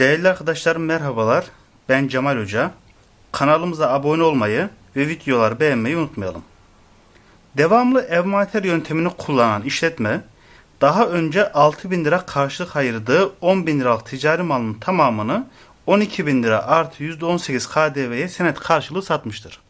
Değerli arkadaşlarım merhabalar. Ben Cemal Hoca. Kanalımıza abone olmayı ve videoları beğenmeyi unutmayalım. Devamlı envanter yöntemini kullanan işletme daha önce 6000 lira karşılık ayırdığı 10 bin liralık ticari malın tamamını 12 bin lira artı %18 KDV'ye senet karşılığı satmıştır.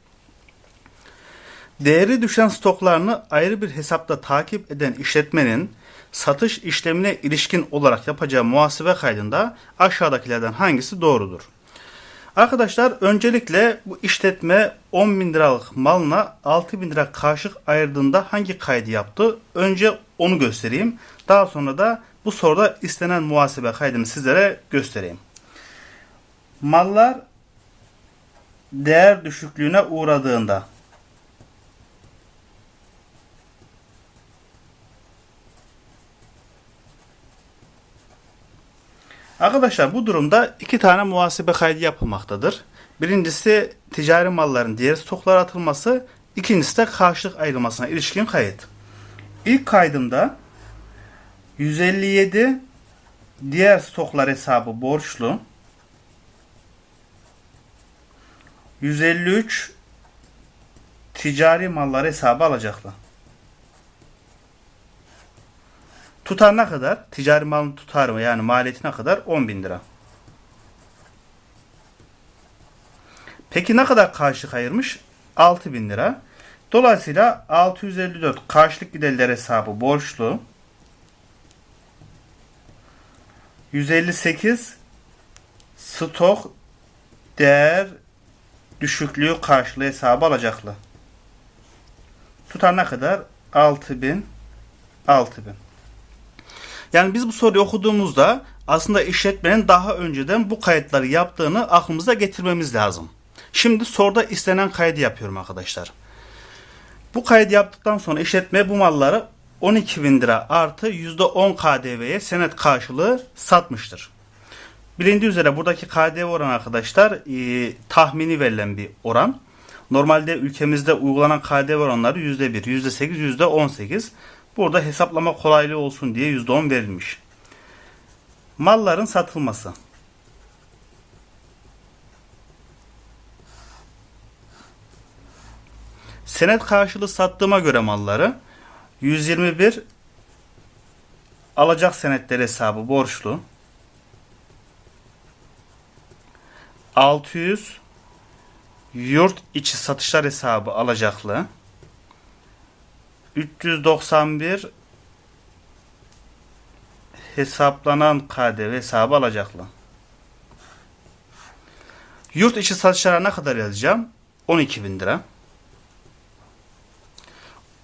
Değeri düşen stoklarını ayrı bir hesapta takip eden işletmenin satış işlemine ilişkin olarak yapacağı muhasebe kaydında aşağıdakilerden hangisi doğrudur? Arkadaşlar öncelikle bu işletme 10 bin liralık malına 6 bin lira karşılık ayırdığında hangi kaydı yaptı? Önce onu göstereyim. Daha sonra da bu soruda istenen muhasebe kaydını sizlere göstereyim. Mallar değer düşüklüğüne uğradığında Arkadaşlar bu durumda iki tane muhasebe kaydı yapılmaktadır. Birincisi ticari malların diğer stoklara atılması, ikincisi de karşılık ayrılmasına ilişkin kayıt. İlk kaydımda 157 diğer stoklar hesabı borçlu, 153 ticari mallar hesabı alacaklı. Tutar ne kadar? Ticari malın tutarı yani maliyeti ne kadar? 10 bin lira. Peki ne kadar karşılık ayırmış? 6 bin lira. Dolayısıyla 654 karşılık giderler hesabı borçlu. 158 stok değer düşüklüğü karşılığı hesabı alacaklı. Tutar ne kadar? 6000 6000. Yani biz bu soruyu okuduğumuzda aslında işletmenin daha önceden bu kayıtları yaptığını aklımıza getirmemiz lazım. Şimdi soruda istenen kaydı yapıyorum arkadaşlar. Bu kaydı yaptıktan sonra işletme bu malları 12 bin lira artı %10 KDV'ye senet karşılığı satmıştır. Bilindiği üzere buradaki KDV oranı arkadaşlar e, tahmini verilen bir oran. Normalde ülkemizde uygulanan KDV oranları %1, %8, %18. Burada hesaplama kolaylığı olsun diye %10 verilmiş. Malların satılması. Senet karşılığı sattığıma göre malları 121 alacak senetler hesabı borçlu. 600 yurt içi satışlar hesabı alacaklı. 391 hesaplanan KDV hesabı alacaklı. Yurt içi satışlara ne kadar yazacağım? 12 bin lira.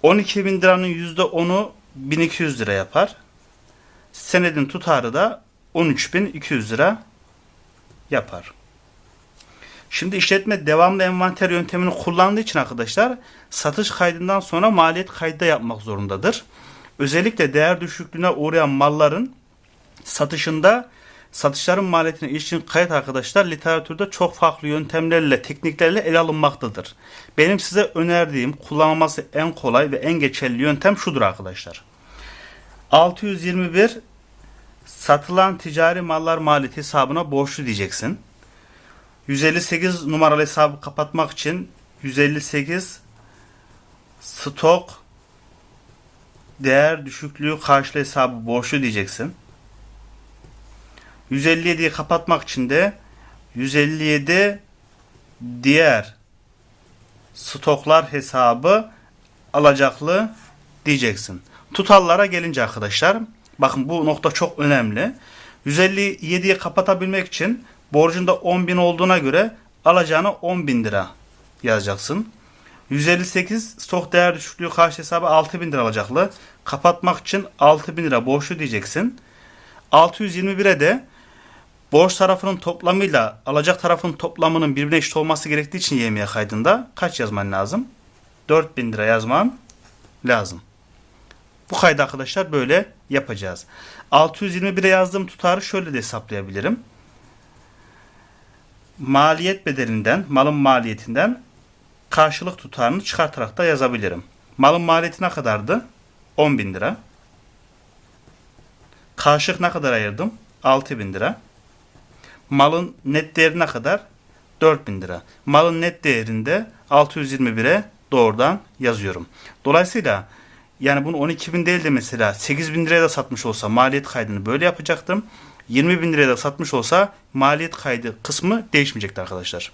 12 bin liranın %10'u 1200 lira yapar. Senedin tutarı da 13.200 lira yapar. Şimdi işletme devamlı envanter yöntemini kullandığı için arkadaşlar satış kaydından sonra maliyet kaydı da yapmak zorundadır. Özellikle değer düşüklüğüne uğrayan malların satışında satışların maliyetine ilişkin kayıt arkadaşlar literatürde çok farklı yöntemlerle, tekniklerle ele alınmaktadır. Benim size önerdiğim kullanılması en kolay ve en geçerli yöntem şudur arkadaşlar. 621 satılan ticari mallar maliyeti hesabına borçlu diyeceksin. 158 numaralı hesabı kapatmak için 158 stok değer düşüklüğü karşılığı hesabı borçlu diyeceksin. 157'yi kapatmak için de 157 diğer stoklar hesabı alacaklı diyeceksin. Tutallara gelince arkadaşlar bakın bu nokta çok önemli. 157'yi kapatabilmek için borcunda 10 bin olduğuna göre alacağına 10 bin lira yazacaksın. 158 stok değer düşüklüğü karşı hesabı 6 bin lira alacaklı. Kapatmak için 6 bin lira borçlu diyeceksin. 621'e de borç tarafının toplamıyla alacak tarafın toplamının birbirine eşit olması gerektiği için YMY kaydında kaç yazman lazım? 4000 lira yazman lazım. Bu kaydı arkadaşlar böyle yapacağız. 621'e yazdığım tutarı şöyle de hesaplayabilirim maliyet bedelinden, malın maliyetinden karşılık tutarını çıkartarak da yazabilirim. Malın maliyeti ne kadardı? 10 bin lira. Karşılık ne kadar ayırdım? 6 bin lira. Malın net değeri ne kadar? 4 bin lira. Malın net değerinde 621'e doğrudan yazıyorum. Dolayısıyla yani bunu 12 bin değil de mesela 8 bin liraya da satmış olsa maliyet kaydını böyle yapacaktım. 20 bin liraya da satmış olsa maliyet kaydı kısmı değişmeyecekti arkadaşlar.